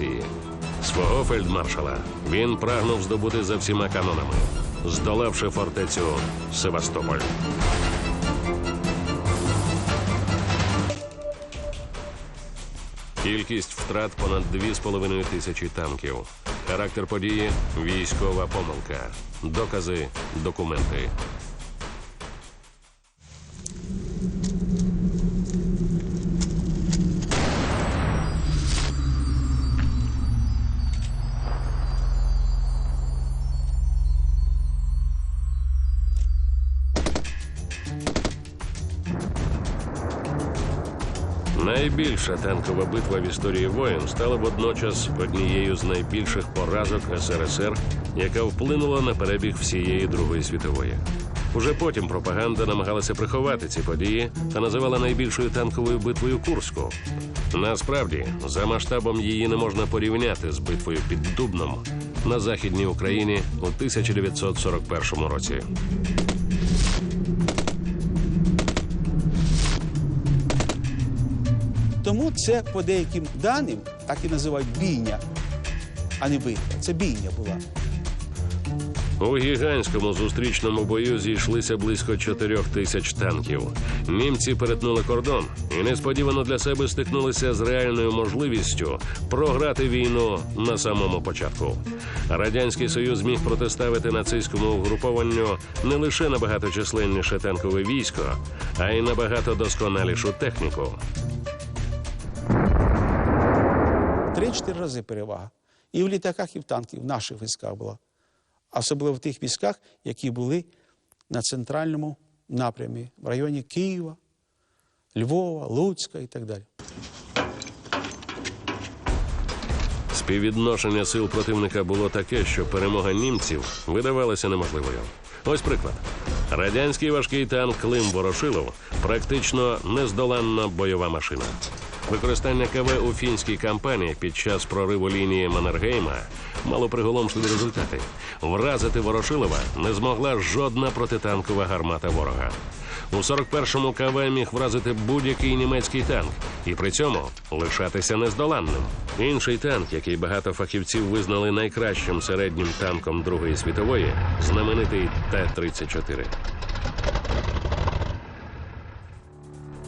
авіації. Свого фельдмаршала він прагнув здобути за всіма канонами, здолавши фортецю Севастополь. Кількість втрат понад 2,5 тисячі танків. Характер події військова помилка. Докази, документи. Найбільша танкова битва в історії воєн стала водночас однією з найбільших поразок СРСР, яка вплинула на перебіг всієї Другої світової. Уже потім пропаганда намагалася приховати ці події та називала найбільшою танковою битвою Курську. Насправді, за масштабом її не можна порівняти з битвою під Дубном на західній Україні у 1941 році. Це по деяким даним так і називають бійня, а не битва. Це бійня була. У гігантському зустрічному бою зійшлися близько чотирьох тисяч танків. Німці перетнули кордон і несподівано для себе стикнулися з реальною можливістю програти війну на самому початку. Радянський Союз міг протиставити нацистському угрупованню не лише набагато численніше танкове військо, а й набагато досконалішу техніку. Три-чотири рази перевага. І в літаках, і в танках, в наших військах була. Особливо в тих військах, які були на центральному напрямі, в районі Києва, Львова, Луцька і так далі. Співвідношення сил противника було таке, що перемога німців видавалася неможливою. Ось приклад: радянський важкий танк Клим Ворошилов практично нездоланна бойова машина. Використання КВ у фінській кампанії під час прориву лінії Маннергейма мало приголомшливі результати. Вразити Ворошилова не змогла жодна протитанкова гармата ворога. У 41-му КВ міг вразити будь-який німецький танк і при цьому лишатися нездоланним. Інший танк, який багато фахівців визнали найкращим середнім танком Другої світової, знаменитий Т-34.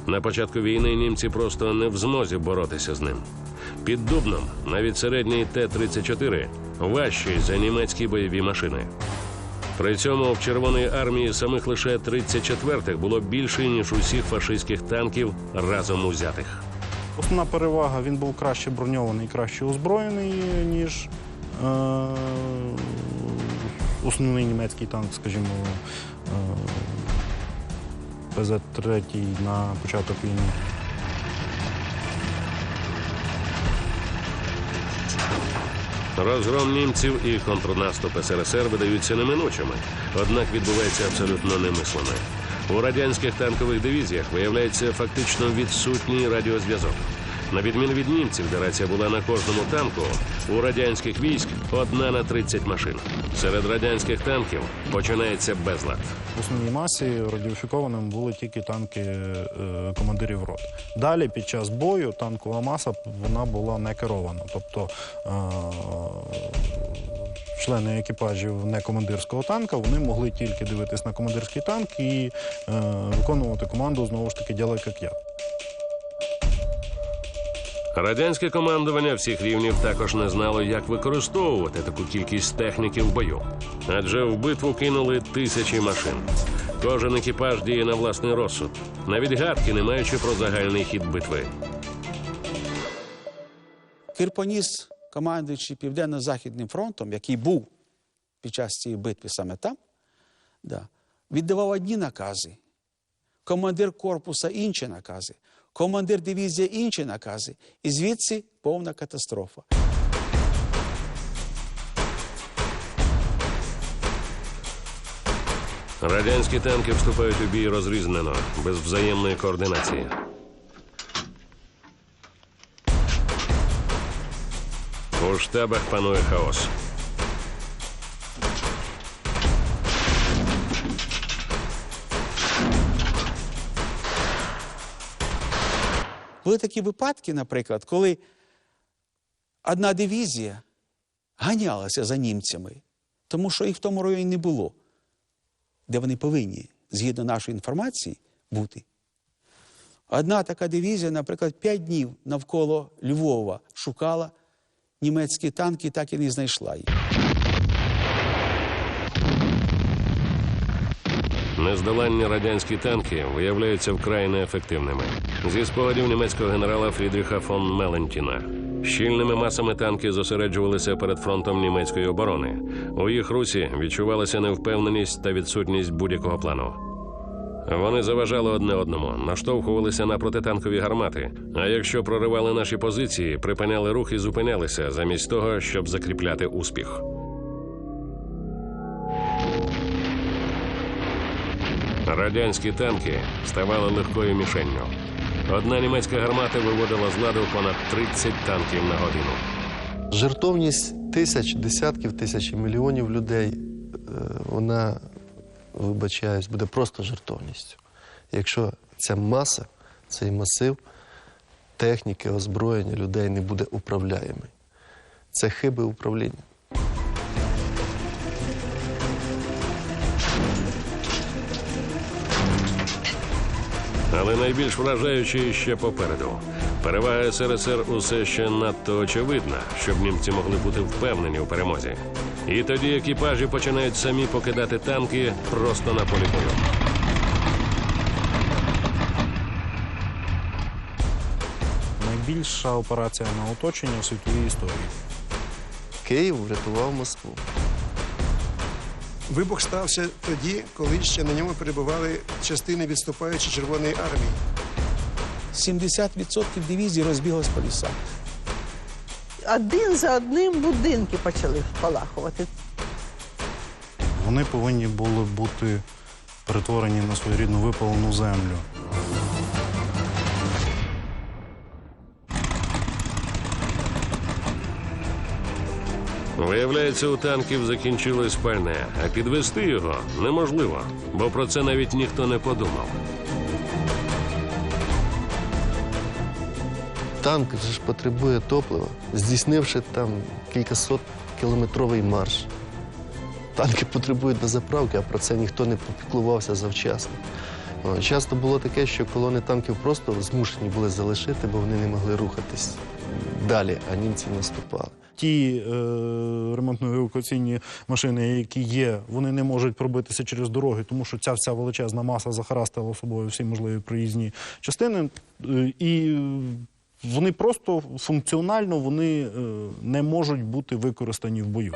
На початку війни німці просто не в змозі боротися з ним. Під Дубном навіть середній Т-34 важчий за німецькі бойові машини. При цьому в Червоної армії самих лише 34-х було більше, ніж усіх фашистських танків разом узятих. Основна перевага він був краще броньований, краще озброєний, ніж е, основний німецький танк, скажімо, е, ПЗ-3 на початок війни. Розгром німців і контрнаступ СРСР видаються неминучими, однак відбувається абсолютно немислими. У радянських танкових дивізіях виявляється фактично відсутній радіозв'язок. На відміну від німців, де рація була на кожному танку, у радянських військ одна на 30 машин. Серед радянських танків починається безлад. В основній масі радіофікованими були тільки танки е, командирів рот. Далі під час бою танкова маса вона була не керована. Тобто е, члени екіпажів не командирського танка вони могли тільки дивитись на командирський танк і е, виконувати команду знову ж таки «ділай, як я. Радянське командування всіх рівнів також не знало, як використовувати таку кількість техніки в бою. Адже в битву кинули тисячі машин. Кожен екіпаж діє на власний розсуд, навіть гадки не маючи про загальний хід битви. Кирпоніс, командуючи Південно-Західним фронтом, який був під час цієї битви саме там, да, віддавав одні накази, командир корпуса інші накази, командир дивізії інші накази, і звідси повна катастрофа. Радянські танки вступають у бій розрізнено, без взаємної координації. У штабах панує хаос. Були такі випадки, наприклад, коли одна дивізія ганялася за німцями, тому що їх в тому районі не було, де вони повинні, згідно нашої інформації, бути. Одна така дивізія, наприклад, п'ять днів навколо Львова шукала німецькі танки, так і не знайшла їх. Нездоланні радянські танки виявляються вкрай неефективними. Зі спогадів німецького генерала Фрідріха фон Мелентіна. Щільними масами танки зосереджувалися перед фронтом німецької оборони. У їх русі відчувалася невпевненість та відсутність будь-якого плану. Вони заважали одне одному, наштовхувалися на протитанкові гармати. А якщо проривали наші позиції, припиняли рух і зупинялися замість того, щоб закріпляти успіх. Радянські танки ставали легкою мішенню. Одна німецька гармата виводила з ладу понад 30 танків на годину. Жертовність тисяч, десятків тисяч мільйонів людей, е, вона, вибачаюсь, буде просто жертовністю. Якщо ця маса, цей масив техніки, озброєння людей не буде управляємий. Це хиби управління. Але найбільш вражаюче ще попереду. Перевага СРСР усе ще надто очевидна, щоб німці могли бути впевнені у перемозі. І тоді екіпажі починають самі покидати танки просто на полі бою. Найбільша операція на оточення в світовій історії. Київ врятував Москву. Вибух стався тоді, коли ще на ньому перебували частини відступаючої Червоної армії. 70% дивізії розбіглось по лісах. Один за одним будинки почали спалахувати. Вони повинні були бути перетворені на своєрідну випалену землю. Виявляється, у танків закінчилось пальне, а підвести його неможливо, бо про це навіть ніхто не подумав. Танк ж потребує топлива, здійснивши там кількасот кілометровий марш. Танки потребують дозаправки, а про це ніхто не попіклувався завчасно. Часто було таке, що колони танків просто змушені були залишити, бо вони не могли рухатись далі, а німці наступали. Ті е, ремонтно-евакуаційні машини, які є, вони не можуть пробитися через дороги, тому що ця вся величезна маса захарастила собою всі можливі проїзні частини. Е, і вони просто функціонально вони е, не можуть бути використані в бою.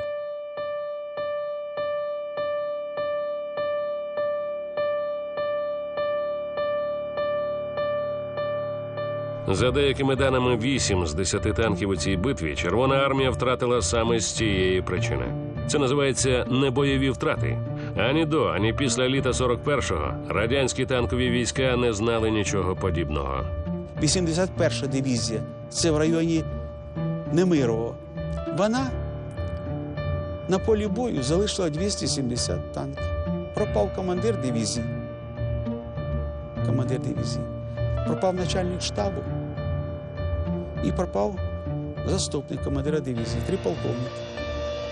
За деякими даними, 8 з 10 танків у цій битві Червона армія втратила саме з цієї причини. Це називається небойові втрати. Ані до, ані після літа 41-го радянські танкові війська не знали нічого подібного. 81-ша дивізія це в районі Немирово. Вона на полі бою залишила 270 танків. Пропав командир дивізії. Командир дивізії. Пропав начальник штабу. І пропав заступник командира дивізії, три полковники.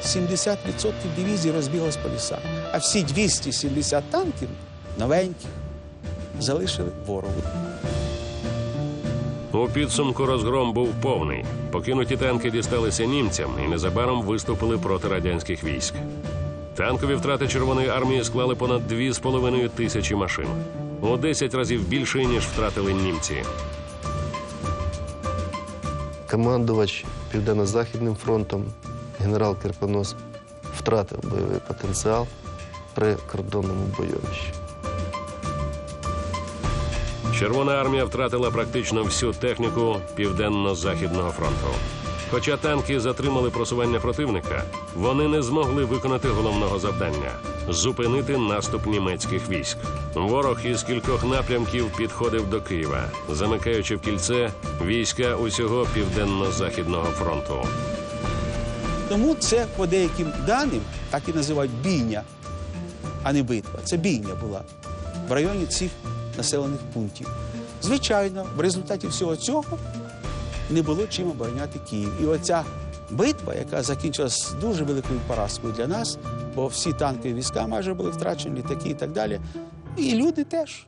70% дивізії розбіглось по лісах. А всі 270 танків новеньких залишили ворогу. У підсумку розгром був повний. Покинуті танки дісталися німцям і незабаром виступили проти радянських військ. Танкові втрати Червоної армії склали понад 2,5 тисячі машин. У 10 разів більше, ніж втратили німці. Командувач Південно-Західним фронтом генерал Кирпонос втратив бойовий потенціал при кордонному бойовищі. Червона армія втратила практично всю техніку південно-західного фронту. Хоча танки затримали просування противника, вони не змогли виконати головного завдання зупинити наступ німецьких військ. Ворог із кількох напрямків підходив до Києва, замикаючи в кільце війська усього південно-західного фронту. Тому це по деяким даним так і називають бійня, а не битва. Це бійня була в районі цих населених пунктів. Звичайно, в результаті всього цього не було чим обороняти Київ. І оця битва, яка закінчилась дуже великою поразкою для нас, бо всі танки війська майже були втрачені, літаки і так далі. І люди теж.